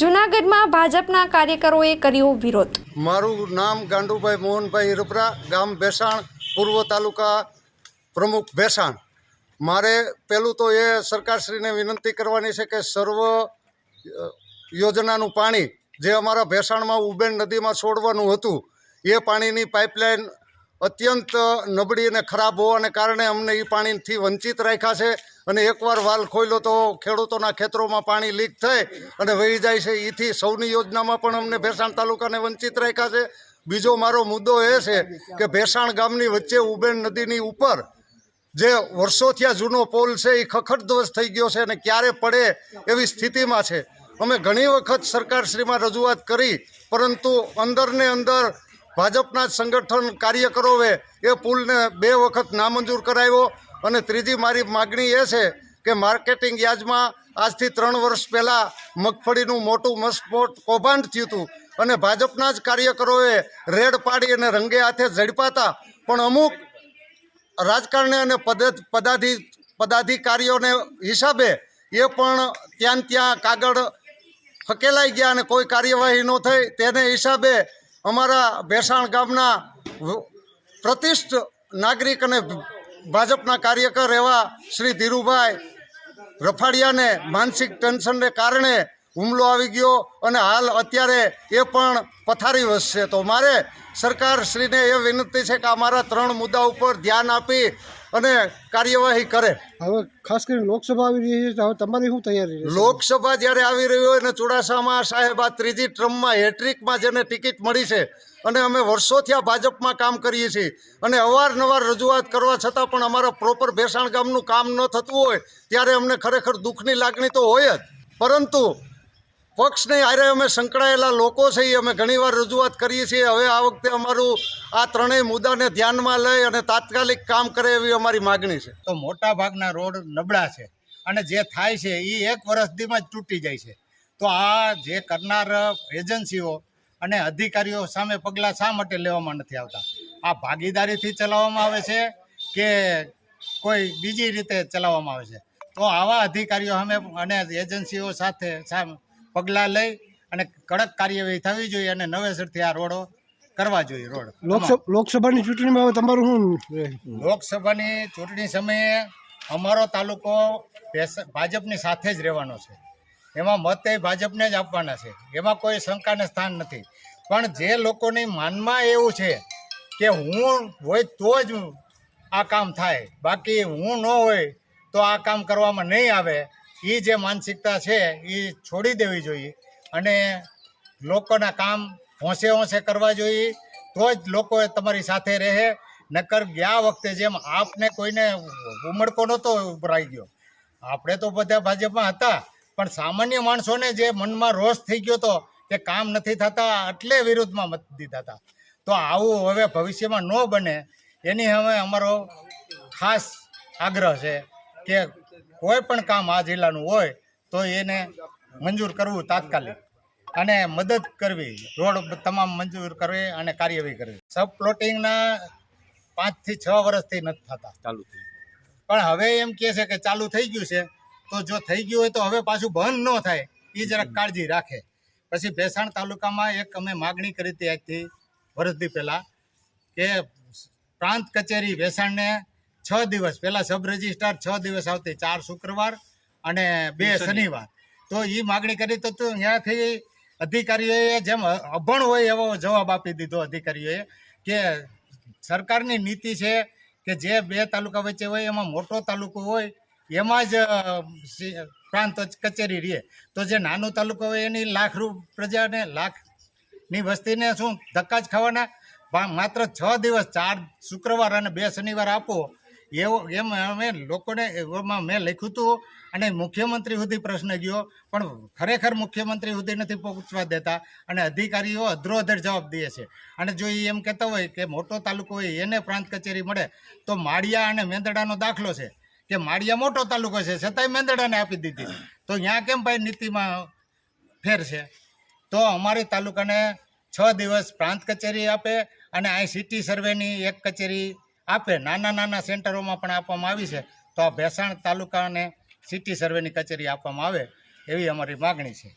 જૂનાગઢમાં ભાજપના કાર્યકરોએ કર્યો વિરોધ. મારું નામ ગાંડુભાઈ મોહનભાઈ રૂપરા, ગામ ભેસાણ, પૂર્વ તાલુકા પ્રમુખ ભેસાણ. મારે પહેલું તો એ સરકારશ્રીને વિનંતી કરવાની છે કે સર્વ યોજનાનું પાણી જે અમારા ભેસાણમાં ઉબેન નદીમાં છોડવાનું હતું, એ પાણીની પાઇપલાઇન અત્યંત નબળી અને ખરાબ હોવાને કારણે અમને એ પાણીથી વંચિત રાખ્યા છે. અને એકવાર વાલ ખોલ્યો તો ખેડૂતોના ખેતરોમાં પાણી લીક થઈ અને વહી જાય છે. એથી સૌની યોજનામાં પણ અમને ભેસાણ તાલુકાને વંચિત રાખ્યા છે. બીજો મારો મુદ્દો એ છે કે ભેસાણ ગામની વચ્ચે ઉબેન નદીની ઉપર જે વર્ષોથી આ જૂનો પોલ છે એ ખખડધ્વજ થઈ ગયો છે અને ક્યારે પડે એવી સ્થિતિમાં છે. અમે ઘણી વખત સરકારશ્રીમાં રજૂઆત કરી, પરંતુ અંદરને અંદર ભાજપના સંગઠન કાર્યકરોએ એ પુલને બે વખત નામંજૂર કરાવ્યો અને ત્રીજી મારી માગણી એ છે કે માર્કેટિંગ યાર્ડમાં આજથી ત્રણ વર્ષ પહેલાં મગફળીનું મોટું મસ્ફોટ કૌભાંડ થયું હતું અને ભાજપના જ કાર્યકરોએ રેડ પાડી અને રંગે હાથે ઝડપાતા. પણ અમુક રાજકારણી અને પદ પદાધિ પદાધિકારીઓને હિસાબે એ પણ ત્યાં ત્યાં કાગળ ફકેલાઈ ગયા અને કોઈ કાર્યવાહી ન થઈ. તેને હિસાબે અમારા ભેસાણ ગામના પ્રતિષ્ઠ નાગરિક અને ભાજપના કાર્યકર એવા શ્રી ધીરુભાઈ રફાડિયાને માનસિક ટેન્શનને કારણે હુમલો આવી ગયો અને હાલ અત્યારે એ પણ પથારી વસશે. તો મારે સરકારશ્રીને એ વિનંતી છે કે અમારા ત્રણ મુદ્દા ઉપર ધ્યાન આપી અને કાર્યવાહી કરે. હવે ખાસ કરીને લોકસભા આવી રહી છે હવે તમારી શું તૈયારી લોકસભા જ્યારે આવી રહી હોય અને ચુડાસામાં સાહેબ આ ત્રીજી ટ્રમમાં હેટ્રિકમાં જેને ટિકિટ મળી છે અને અમે વર્ષોથી આ ભાજપમાં કામ કરીએ છીએ અને અવારનવાર રજૂઆત કરવા છતાં પણ અમારા પ્રોપર ભેસાણ ગામનું કામ ન થતું હોય ત્યારે અમને ખરેખર દુઃખની લાગણી તો હોય જ. પરંતુ પક્ષને આરે અમે સંકળાયેલા લોકો છે એ અમે ઘણીવાર રજૂઆત કરીએ છીએ. હવે આ વખતે અમારું આ ત્રણેય મુદ્દાને ધ્યાનમાં લઈ અને તાત્કાલિક કામ કરે એવી અમારી માગણી છે. તો મોટા ભાગના રોડ નબળા છે અને જે થાય છે એ એક વર્ષ દીમાં જ તૂટી જાય છે. તો આ જે કરનાર એજન્સીઓ અને અધિકારીઓ સામે પગલાં શા માટે લેવામાં નથી આવતા? આ ભાગીદારીથી ચલાવવામાં આવે છે કે કોઈ બીજી રીતે ચલાવવામાં આવે છે? તો આવા અધિકારીઓ સામે અને એજન્સીઓ સાથે પગલાં લઈ અને કડક કાર્યવાહી થવી જોઈએ અને નવેસરથી આ રોડો કરવા જોઈએ રોડ. લોકસભા લોકસભાની ચૂંટણીમાં હવે તમારું શું લોકસભાની ચૂંટણી સમયે અમારો તાલુકો ભાજપની સાથે જ રહેવાનો છે. એમાં મત એ ભાજપને જ આપવાના છે. એમાં કોઈ શંકાને સ્થાન નથી. પણ જે લોકોની માનમાં એવું છે કે હું હોય તો જ આ કામ થાય. બાકી હું ન હોય તો આ કામ કરવામાં નહીં આવે. એ જે માનસિકતા છે એ છોડી દેવી જોઈએ. અને લોકોના કામ હોંશે હોંશે કરવા જોઈએ, તો જ લોકો તમારી સાથે રહે. નકર ગયા વખતે જેમ આપને કોઈને ઉમળકો નહોતો ઉભરાઈ ગયો. આપણે તો બધા ભાજપમાં હતા, પણ સામાન્ય માણસોને જે મનમાં રોષ થઈ ગયો હતો કે કામ નથી થતા, એટલે વિરુદ્ધમાં મત દીધા હતા. તો આવું હવે ભવિષ્યમાં ન બને. એની હવે અમારો ખાસ આગ્રહ છે કે કોઈ પણ કામ આ જિલ્લાનું હોય તો એને મંજૂર કરવું તાત્કાલિક. અને મદદ કરવી. રોડ તમામ મંજૂર કરવી અને કાર્યવાહી કરવી. સબ પ્લોટિંગના પાંચથી છ વર્ષથી નથી થતા. ચાલુ થઈ પણ હવે એમ કહે છે કે ચાલુ થઈ ગયું છે તો જો થઈ ગયું હોય તો હવે પાછું બંધ ન થાય. એ જરાક કાળજી રાખે. પછી ભેસાણ તાલુકામાં એક અમે માગણી કરી હતી આજથી વર્ષથી પહેલાં કે પ્રાંત કચેરી ભેસાણને છ દિવસ. પહેલાં સબ રજિસ્ટ્રાર છ દિવસ આવતી ચાર શુક્રવાર અને બે શનિવાર. તો એ માગણી કરી તો તું ત્યાંથી અધિકારીઓએ જેમ અભણ હોય એવો જવાબ આપી દીધો અધિકારીઓએ કે સરકારની નીતિ છે કે જે બે તાલુકા વચ્ચે હોય એમાં મોટો તાલુકો હોય એમાં જ પ્રાંત કચેરી રહે. તો જે નાનો તાલુકો હોય એની લાખ રૂપ પ્રજાને લાખની વસ્તીને શું ધક્કા જ ખાવાના? માત્ર છ દિવસ ચાર શુક્રવાર અને બે શનિવાર આપો એવો, એમ અમે લોકોને એમાં મેં લખ્યું હતું અને મુખ્યમંત્રી સુધી પ્રશ્ન ગયો, પણ ખરેખર મુખ્યમંત્રી સુધી નથી પહોંચવા દેતા અને અધિકારીઓ અધ્રોઅધર જવાબ દે છે. અને જો એ એમ કહેતા હોય કે મોટો તાલુકો હોય, એને પ્રાંત કચેરી મળે, તો માળિયા અને મેંદડાનો દાખલો છે કે માળિયા મોટો તાલુકો છે, છતાંય મેંદડાને આપી દીધી. તો ત્યાં કેમ ભાઈ નીતિમાં ફેર છે? તો અમારી તાલુકાને છ દિવસ પ્રાંત કચેરી આપે અને અહીં સિટી સર્વેની એક કચેરી આપે નાના નાના સેન્ટરોમાં પણ આપવામાં આવી છે. તો આ ભેસાણ તાલુકાને સિટી સર્વેની કચેરી આપવામાં આવે એવી અમારી માગણી છે.